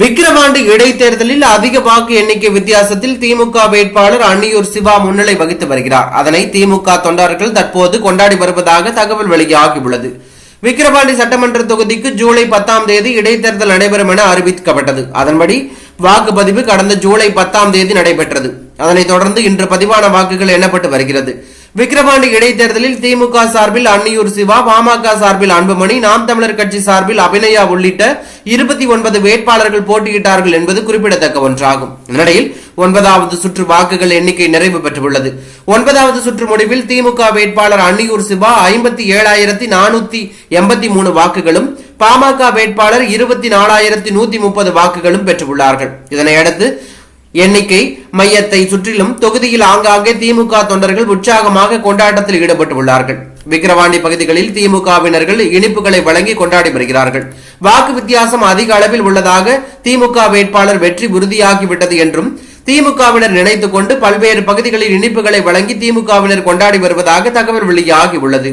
விக்கிரவாண்டி இடைத்தேர்தலில் அதிக வாக்கு எண்ணிக்கை வித்தியாசத்தில் திமுக வேட்பாளர் அன்னியூர் சிவா முன்னிலை வகித்து வருகிறார். அதனை திமுக தொண்டர்கள் தற்போது கொண்டாடி வருவதாக தகவல் வெளியாகியுள்ளது. விக்கிரவாண்டி சட்டமன்ற தொகுதிக்கு ஜூலை பத்தாம் தேதி இடைத்தேர்தல் நடைபெறும் என அறிவிக்கப்பட்டது. அதன்படி வாக்குப்பதிவு கடந்த ஜூலை பத்தாம் தேதி நடைபெற்றது. அதனைத் தொடர்ந்து இன்று பதிவான வாக்குகள் எண்ணப்பட்டு வருகிறது. விக்கிரவாண்டி இடைத்தேர்தலில் திமுக சார்பில் அன்னியூர் சிவா பாமக சார்பில் அன்புமணி நாம் தமிழர் கட்சி சார்பில் அபிநயா உள்ளிட்ட இருபத்தி ஒன்பது வேட்பாளர்கள் போட்டியிட்டார்கள் என்பது குறிப்பிடத்தக்க ஒன்றாகும். இதனிடையில் ஒன்பதாவது சுற்று வாக்குகள் எண்ணிக்கை நிறைவு பெற்றுள்ளது. ஒன்பதாவது சுற்று முடிவில் திமுக வேட்பாளர் அன்னியூர் சிவா ஐம்பத்தி ஏழாயிரத்தி நானூத்தி எண்பத்தி மூணு வாக்குகளும் பாமக வேட்பாளர் இருபத்தி நாலாயிரத்தி நூத்தி முப்பது வாக்குகளும் பெற்றுள்ளார்கள். இதனையடுத்து எண்ணிக்கை மையத்தை சுற்றிலும் தொகுதியில் ஆங்காங்கே திமுக தொண்டர்கள் உற்சாகமாக கொண்டாட்டத்தில் ஈடுபட்டுள்ளார்கள். விக்கிரவாண்டி பகுதிகளில் திமுகவினர்கள் இனிப்புகளை வழங்கி கொண்டாடி வருகிறார்கள். வாக்கு வித்தியாசம் அதிக அளவில் உள்ளதாக திமுக வேட்பாளர் வெற்றி உறுதியாகிவிட்டது என்றும் திமுகவினர் நினைத்துக் கொண்டு பல்வேறு பகுதிகளில் இனிப்புகளை வழங்கி திமுகவினர் கொண்டாடி வருவதாக தகவல் வெளியாகியுள்ளது